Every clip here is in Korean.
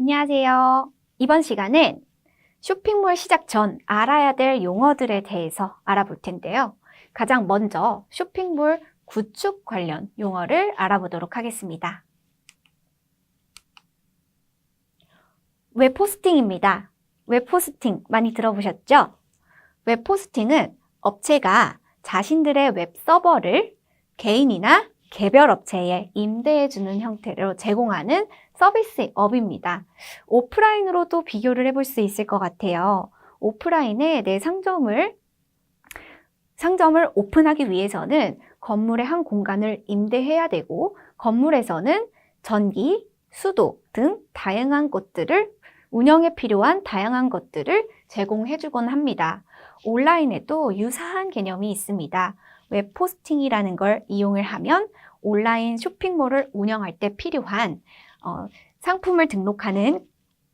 안녕하세요. 이번 시간은 쇼핑몰 시작 전 알아야 될 용어들에 대해서 알아볼 텐데요. 가장 먼저 쇼핑몰 구축 관련 용어를 알아보도록 하겠습니다. 웹포스팅입니다. 웹포스팅 많이 들어보셨죠? 웹포스팅은 업체가 자신들의 웹 서버를 개인이나 개별 업체에 임대해주는 형태로 제공하는 서비스 업입니다. 오프라인으로도 비교를 해볼 수 있을 것 같아요. 오프라인에 내 상점을 상점을 오픈하기 위해서는 건물의 한 공간을 임대해야 되고 건물에서는 전기, 수도 등 다양한 것들을 운영에 필요한 다양한 것들을 제공해 주곤 합니다. 온라인에도 유사한 개념이 있습니다. 웹 포스팅이라는 걸 이용을 하면 온라인 쇼핑몰을 운영할 때 필요한 어, 상품을 등록하는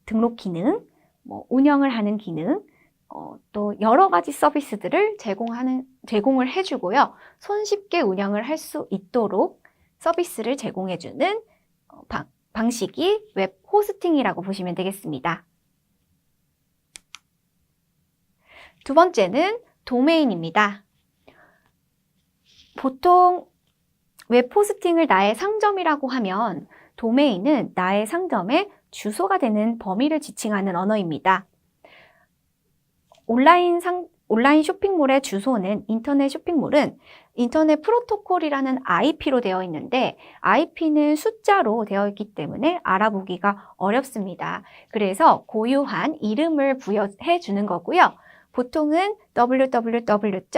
등록 기능, 뭐 운영을 하는 기능, 어, 또 여러 가지 서비스들을 제공하는 제공을 해주고요. 손쉽게 운영을 할 수 있도록 서비스를 제공해주는 어, 방, 방식이 웹 호스팅이라고 보시면 되겠습니다. 두 번째는 도메인입니다. 보통 웹 호스팅을 나의 상점이라고 하면 도메인은 나의 상점의 주소가 되는 범위를 지칭하는 언어입니다. 온라인 상, 온라인 쇼핑몰의 주소는 인터넷 쇼핑몰은 인터넷 프로토콜이라는 IP로 되어 있는데 IP는 숫자로 되어 있기 때문에 알아보기가 어렵습니다. 그래서 고유한 이름을 부여해 주는 거고요. 보통은 www.abcd.com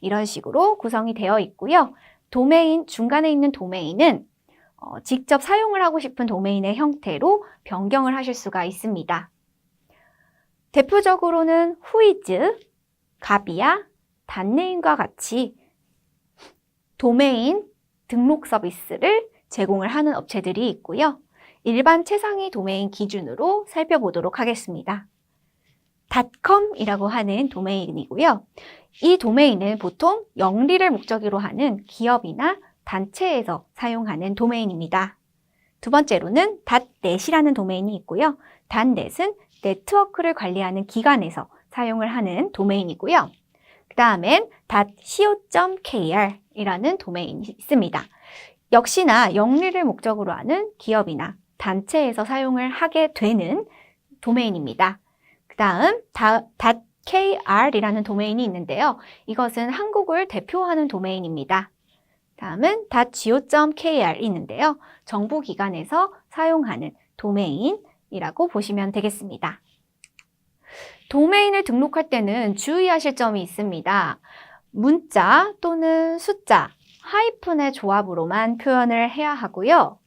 이런 식으로 구성이 되어 있고요. 도메인, 중간에 있는 도메인은 어, 직접 사용을 하고 싶은 도메인의 형태로 변경을 하실 수가 있습니다. 대표적으로는 후이즈, 가비아, 단네임과 같이 도메인 등록 서비스를 제공을 하는 업체들이 있고요. 일반 최상위 도메인 기준으로 살펴보도록 하겠습니다. .com이라고 하는 도메인이고요. 이 도메인은 보통 영리를 목적으로 하는 기업이나 단체에서 사용하는 도메인입니다. 두 번째로는 .net이라는 도메인이 있고요. .net은 네트워크를 관리하는 기관에서 사용을 하는 도메인이고요. 그 다음엔 .co.kr 이라는 도메인이 있습니다. 역시나 영리를 목적으로 하는 기업이나 단체에서 사용을 하게 되는 도메인입니다. 그 다음 .kr이라는 도메인이 있는데요. 이것은 한국을 대표하는 도메인입니다. 다음은 .go.kr 있는데요. 정부기관에서 사용하는 도메인이라고 보시면 되겠습니다. 도메인을 등록할 때는 주의하실 점이 있습니다. 문자 또는 숫자, 하이픈의 조합으로만 표현을 해야 하고요.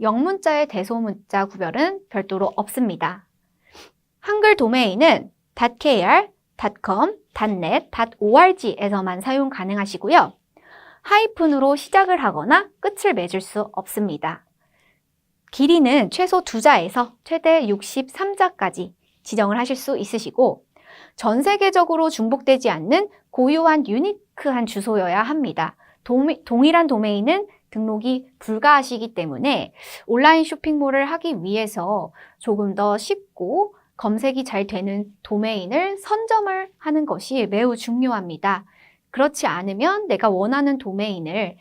영문자의 대소문자 구별은 별도로 없습니다. 한글 도메인은 .kr, .com, .net, .org에서만 사용 가능하시고요. 하이픈으로 시작을 하거나 끝을 맺을 수 없습니다. 길이는 최소 2자에서 최대 63자까지 지정을 하실 수 있으시고 전 세계적으로 중복되지 않는 고유한 유니크한 주소여야 합니다. 도미, 동일한 도메인은 등록이 불가하시기 때문에 온라인 쇼핑몰을 하기 위해서 조금 더 쉽고 검색이 잘 되는 도메인을 선점을 하는 것이 매우 중요합니다. 그렇지 않으면 내가 원하는 도메인을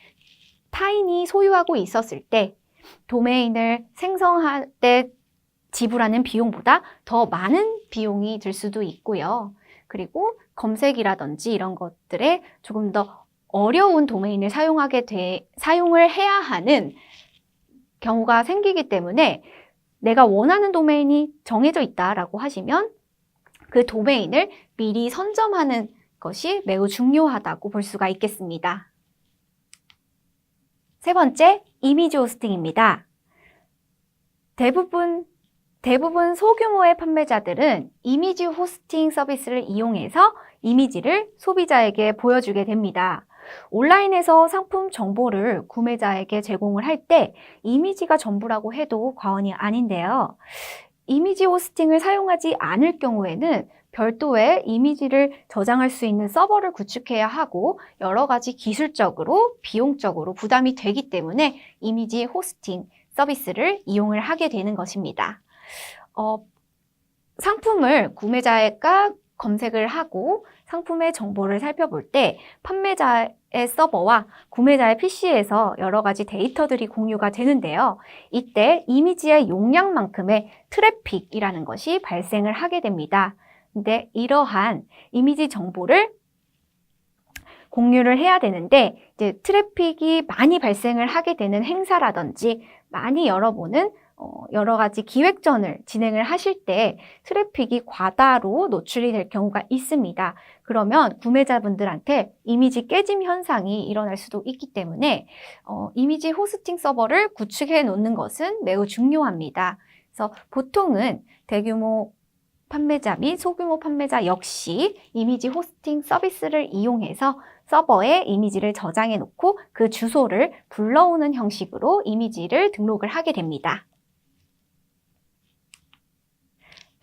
타인이 소유하고 있었을 때 도메인을 생성할 때 지불하는 비용보다 더 많은 비용이 들 수도 있고요. 그리고 검색이라든지 이런 것들에 조금 더 어려운 도메인을 사용하게 돼, 사용을 해야 하는 경우가 생기기 때문에 내가 원하는 도메인이 정해져 있다라고 하시면 그 도메인을 미리 선점하는 것이 매우 중요하다고 볼 수가 있겠습니다. 세 번째, 이미지 호스팅입니다. 대부분 대부분 소규모의 판매자들은 이미지 호스팅 서비스를 이용해서 이미지를 소비자에게 보여주게 됩니다. 온라인에서 상품 정보를 구매자에게 제공을 할 때 이미지가 전부라고 해도 과언이 아닌데요. 이미지 호스팅을 사용하지 않을 경우에는 별도의 이미지를 저장할 수 있는 서버를 구축해야 하고 여러 가지 기술적으로 비용적으로 부담이 되기 때문에 이미지 호스팅 서비스를 이용을 하게 되는 것입니다. 어, 상품을 구매자가 검색을 하고 상품의 정보를 살펴볼 때 판매자의 서버와 구매자의 PC에서 여러 가지 데이터들이 공유가 되는데요. 이때 이미지의 용량만큼의 트래픽이라는 것이 발생을 하게 됩니다. 근데 이러한 이미지 정보를 공유를 해야 되는데 이제 트래픽이 많이 발생을 하게 되는 행사라든지 많이 열어보는 어, 여러 가지 기획전을 진행을 하실 때 트래픽이 과다로 노출이 될 경우가 있습니다. 그러면 구매자분들한테 이미지 깨짐 현상이 일어날 수도 있기 때문에 어, 이미지 호스팅 서버를 구축해 놓는 것은 매우 중요합니다. 그래서 보통은 대규모 판매자 및 소규모 판매자 역시 이미지 호스팅 서비스를 이용해서 서버에 이미지를 저장해 놓고 그 주소를 불러오는 형식으로 이미지를 등록을 하게 됩니다.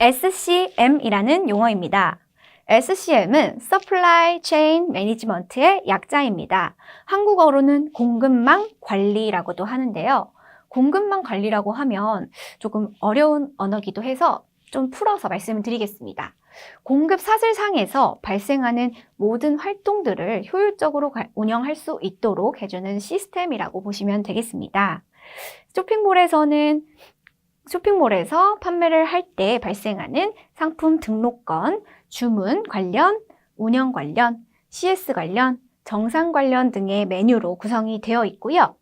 SCM이라는 용어입니다. SCM은 Supply Chain Management의 약자입니다. 한국어로는 공급망 관리라고도 하는데요. 공급망 관리라고 하면 조금 어려운 언어기도 해서 좀 풀어서 말씀을 드리겠습니다. 공급 사슬상에서 발생하는 모든 활동들을 효율적으로 운영할 수 있도록 해주는 시스템이라고 보시면 되겠습니다. 쇼핑몰에서는 쇼핑몰에서 판매를 할 때 발생하는 상품 등록건, 주문 관련, 운영 관련, CS 관련, 정상 관련 등의 메뉴로 구성이 되어 있고요.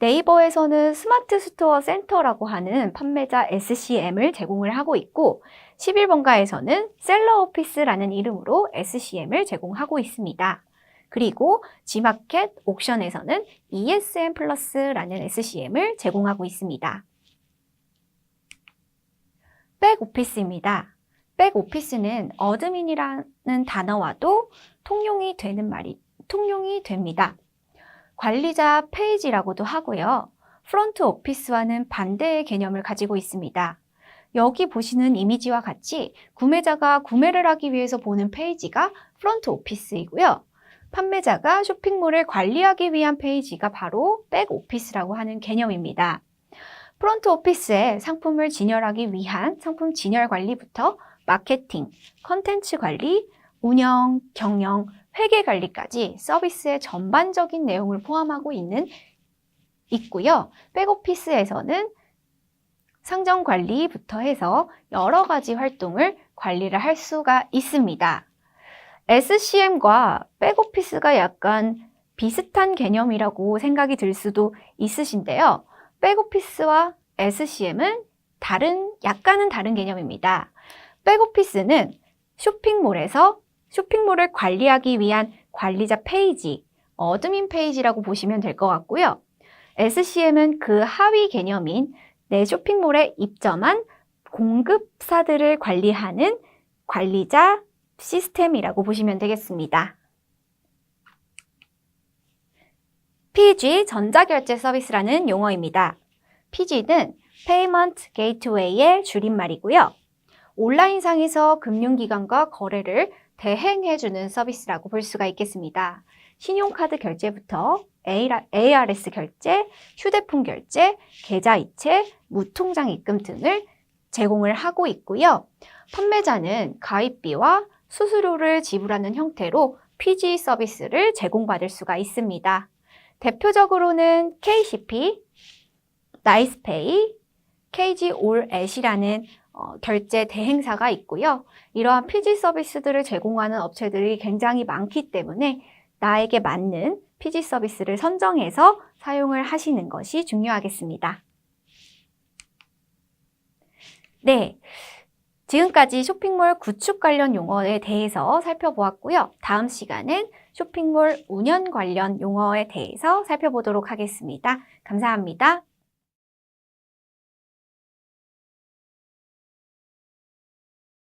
네이버에서는 스마트 스토어 센터라고 하는 판매자 SCM을 제공을 하고 있고 11번가에서는 셀러 오피스라는 이름으로 SCM을 제공하고 있습니다. 그리고 G마켓 옥션에서는 ESM 플러스라는 SCM을 제공하고 있습니다. 백오피스입니다. 백오피스는 어드민이라는 단어와도 통용이 되는 말이 통용이 됩니다. 관리자 페이지라고도 하고요. 프론트 오피스와는 반대의 개념을 가지고 있습니다. 여기 보시는 이미지와 같이 구매자가 구매를 하기 위해서 보는 페이지가 프론트 오피스이고요. 판매자가 쇼핑몰을 관리하기 위한 페이지가 바로 백 오피스라고 하는 개념입니다. 프론트 오피스에 상품을 진열하기 위한 상품 진열 관리부터 마케팅, 컨텐츠 관리, 운영, 경영, 회계 관리까지 서비스의 전반적인 내용을 포함하고 있는 있고요. 백오피스에서는 상점 관리부터 해서 여러 가지 활동을 관리를 할 수가 있습니다. SCM과 백오피스가 약간 비슷한 개념이라고 생각이 들 수도 있으신데요. 백오피스와 SCM은 다른, 약간은 다른 개념입니다. 백오피스는 쇼핑몰에서 쇼핑몰을 관리하기 위한 관리자 페이지, 어드민 페이지라고 보시면 될 것 같고요. SCM은 그 하위 개념인 내 쇼핑몰에 입점한 공급사들을 관리하는 관리자 시스템이라고 보시면 되겠습니다. PG 전자결제 서비스라는 용어입니다. PG는 Payment Gateway의 줄임말이고요. 온라인상에서 금융기관과 거래를 대행해주는 서비스라고 볼 수가 있겠습니다. 신용카드 결제부터 ARS 결제, 휴대폰 결제, 계좌이체, 무통장 입금 등을 제공을 하고 있고요. 판매자는 가입비와 수수료를 지불하는 형태로 PG 서비스를 제공받을 수가 있습니다. 대표적으로는 KCP, 나이스페이, KG 올 앳이라는 어, 결제 대행사가 있고요. 이러한 PG 서비스들을 제공하는 업체들이 굉장히 많기 때문에 나에게 맞는 PG 서비스를 선정해서 사용을 하시는 것이 중요하겠습니다. 네. 지금까지 쇼핑몰 구축 관련 용어에 대해서 살펴보았고요. 다음 시간은 쇼핑몰 운영 관련 용어에 대해서 살펴보도록 하겠습니다. 감사합니다.